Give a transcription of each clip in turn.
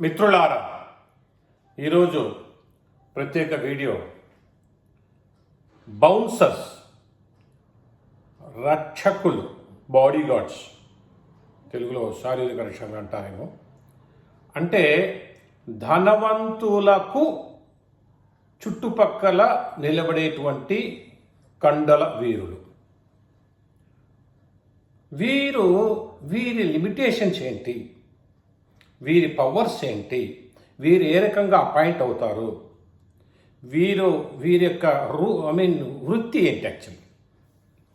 మిత్రులారా ఈరోజు ప్రత్యేక వీడియో బౌన్సర్స్ రక్షకులు బాడీ గార్డ్స్ తెలుగులో శారీరక రక్షకులు అంటారేమో. అంటే ధనవంతులకు చుట్టుపక్కల నిలబడేటువంటి కండల వీరులు. వీరు వీరి లిమిటేషన్స్ ఏంటి? వీరి పవర్స్ ఏంటి? వీరు ఏ రకంగా అపాయింట్ అవుతారు? వీరు వీరి యొక్క రూ ఐ మీన్ వృత్తి ఏంటి actually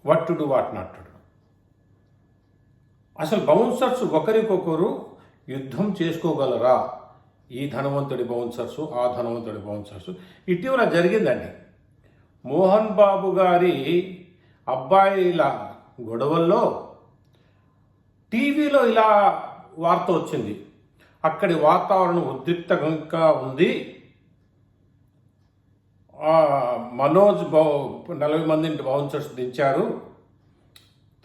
what to do what not to do అసలు బౌన్సర్స్ ఒకరికొకరు యుద్ధం చేసుకోగలరా? ఈ ధనవంతుడి బౌన్సర్స్ ఆ ధనవంతుడి బౌన్సర్స్ ఇటీవల జరిగిందండి. మోహన్ బాబు గారి అబ్బాయిల గొడవల్లో టీవీలో ఇలా వార్త వచ్చింది. అక్కడి వాతావరణం ఉద్రిక్తంగా ఉంది. మనోజ్ బౌ నలభై మందిని బౌన్సర్స్ దించారు.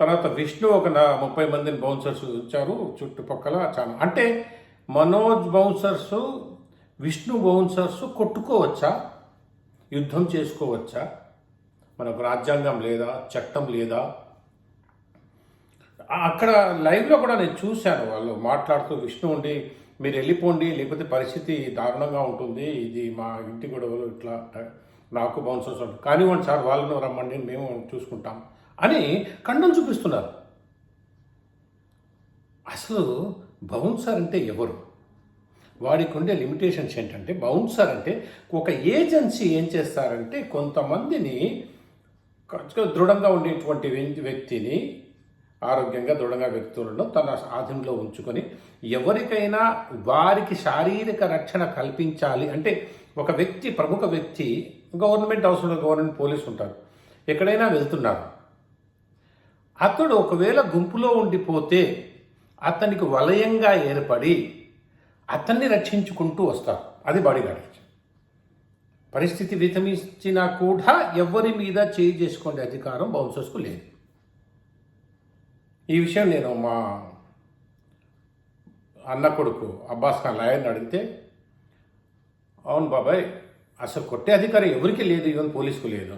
తర్వాత విష్ణు ఒక ముప్పై మందిని బౌన్సర్స్ ఉంచారు చుట్టుపక్కల చాలా. అంటే మనోజ్ బౌన్సర్స్ విష్ణు బౌన్సర్స్ కొట్టుకోవచ్చా? యుద్ధం చేసుకోవచ్చా? మనకు రాజ్యాంగం లేదా? చట్టం లేదా? అక్కడ లైవ్లో కూడా నేను చూశాను వాళ్ళు మాట్లాడుతూ విష్ణు ఉండి మీరు వెళ్ళిపోండి లేకపోతే పరిస్థితి దారుణంగా ఉంటుంది. ఇది మా ఇంటి గొడవలు ఇట్లా నాకు బౌన్స్ ఉంటుంది కానివ్వండి సార్ వాళ్ళను రమ్మండి మేము చూసుకుంటాం అని కండలు చూపిస్తున్నారు. అసలు బౌన్సర్ అంటే ఎవరు? వాడికి ఉండే లిమిటేషన్స్ ఏంటంటే బౌన్సర్ అంటే ఒక ఏజెన్సీ ఏం చేస్తారంటే కొంతమందిని దృఢంగా ఉండేటువంటి వ్యక్తిని ఆరోగ్యంగా దృఢంగా వ్యక్తులను తన ఆధీనంలో ఉంచుకొని ఎవరికైనా వారికి శారీరక రక్షణ కల్పించాలి. అంటే ఒక వ్యక్తి ప్రముఖ వ్యక్తి గవర్నమెంట్ అవసరం గవర్నమెంట్ పోలీసు ఉంటారు. ఎక్కడైనా వెళ్తున్నారు. అతడు ఒకవేళ గుంపులో ఉండిపోతే అతనికి వలయంగా ఏర్పడి అతన్ని రక్షించుకుంటూ వస్తారు. అది బాడీగార్డ్ పరిస్థితి వితమించినా కూడా ఎవరి మీద చేయి చేసుకునే అధికారం బౌన్సర్స్కు లేదు. ఈ విషయం నేను మా అన్న కొడుకు అబ్బాస్ ఖాన్ లాయర్ని అడిగితే అవును బాబాయ్ అసలు కొట్టే అధికారం ఎవరికి లేదు ఈవెన్ పోలీసుకు లేదు.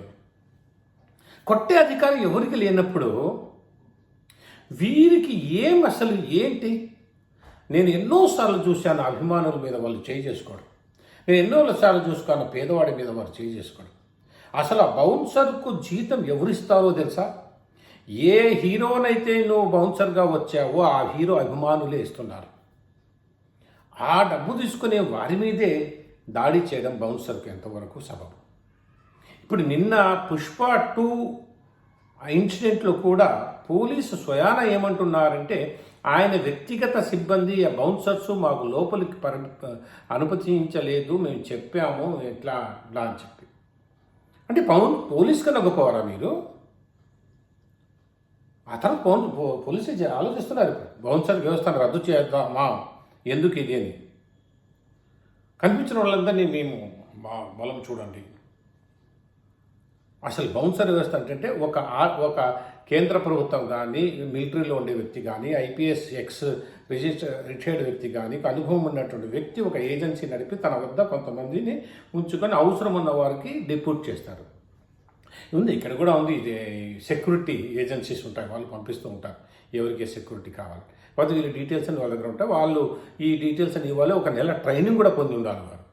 కొట్టే అధికారం ఎవరికి లేనప్పుడు వీరికి ఏం అసలు ఏంటి? నేను ఎన్నోసార్లు చూశాను అభిమానుల మీద వాళ్ళు చేయి చేసుకోవడం. నేను ఎన్నో సార్లు చూసుకున్న పేదవాడి మీద వారు చేయి చేసుకోవడం. అసలు ఆ బౌన్సర్కు జీతం ఎవరిస్తారో తెలుసా? ఏ హీరోనైతే నువ్వు బౌన్సర్గా వచ్చావో ఆ హీరో అభిమానులే ఇస్తున్నారు. ఆ డబ్బు తీసుకునే వారి మీదే దాడి చేయడం బౌన్సర్కి ఎంతవరకు సబబు? ఇప్పుడు నిన్న పుష్ప టూ ఇన్సిడెంట్లో కూడా పోలీసు స్వయాన ఏమంటున్నారంటే ఆయన వ్యక్తిగత సిబ్బంది ఆ బౌన్సర్స్ మాకు లోపలికి పర అనుమతించలేదు మేము చెప్పాము ఎట్లా అట్లా అని చెప్పి. అంటే పౌన్ పోలీస్ కన్నా గొప్పవారా మీరు? అతను పౌన్ పో- పోలీసే ఆలోచిస్తున్నారు ఇప్పుడు. బౌన్సర్ వ్యవస్థను రద్దు చేద్దామా? ఎందుకు ఇది అని? కనిపించిన వాళ్ళందరినీ మేము బలం చూడండి. అసలు బౌన్సర్ వ్యవస్థ అంటే ఒక ఒక కేంద్ర ప్రభుత్వం కానీ మిలిటరీలో ఉండే వ్యక్తి కానీ ఐపీఎస్ ఎక్స్ రిజిస్టర్ రిటైర్డ్ వ్యక్తి కానీ అనుభవం ఉన్నటువంటి వ్యక్తి ఒక ఏజెన్సీ నడిపి తన వద్ద కొంతమందిని ఉంచుకొని అవసరం ఉన్న వారికి డిప్యూట్ చేస్తారు. ఉంది. ఇక్కడ కూడా ఉంది. ఇది సెక్యూరిటీ ఏజెన్సీస్ ఉంటాయి. వాళ్ళు పంపిస్తూ ఉంటారు. ఎవరికి సెక్యూరిటీ కావాలి. కాబట్టి వీళ్ళు డీటెయిల్స్ అని వాళ్ళ దగ్గర ఉంటాయి. వాళ్ళు ఈ డీటెయిల్స్ అని ఇవ్వాలి. ఒక నెల ట్రైనింగ్ కూడా పొంది ఉండాలి వారు.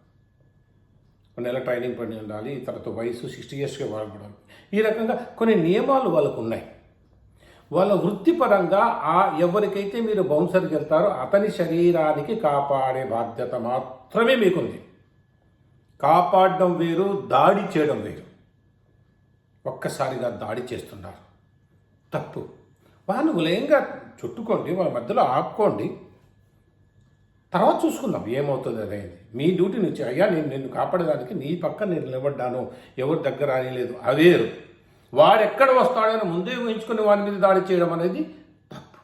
ఒక నెల ట్రైనింగ్ పొంది ఉండాలి. తర్వాత వయసు సిక్స్టీ ఇయర్స్కి వాళ్ళు కూడా ఈ రకంగా కొన్ని నియమాలు వాళ్ళకు ఉన్నాయి. వాళ్ళ వృత్తిపరంగా ఆ ఎవరికైతే మీరు బౌన్సర్కి వెళ్తారో అతని శరీరానికి కాపాడే బాధ్యత మాత్రమే మీకుంది. కాపాడడం వేరు దాడి చేయడం వేరు. ఒక్కసారిగా దాడి చేస్తున్నారు. తప్పు. వాళ్ళు విలయంగా చుట్టుకోండి వాళ్ళ మధ్యలో ఆపుకోండి. తర్వాత చూసుకుందాం ఏమవుతుంది అనేది. మీ డ్యూటీ నుంచి అయ్యా నేను నిన్ను కాపాడడానికి నీ పక్క నేను నిలబడ్డాను. ఎవరి దగ్గర రానిలేదు. అవేరు వాడెక్కడ వస్తాడని ముందే ఊహించుకుని వాడి మీద దాడి చేయడం అనేది తప్పు.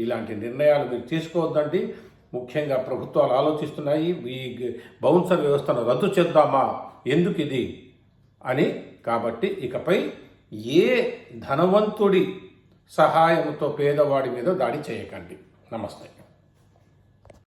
ఇలాంటి నిర్ణయాలు మీరు తీసుకోవద్దండి. ముఖ్యంగా ప్రభుత్వాలు ఆలోచిస్తున్నాయి. ఈ బౌన్సర్ వ్యవస్థను రద్దు చేద్దామా? ఎందుకు ఇది? అని. కాబట్టి ఇకపై ఏ ధనవంతుడి సహాయంతో పేదవాడి మీద దాడి చేయకండి. నమస్తే.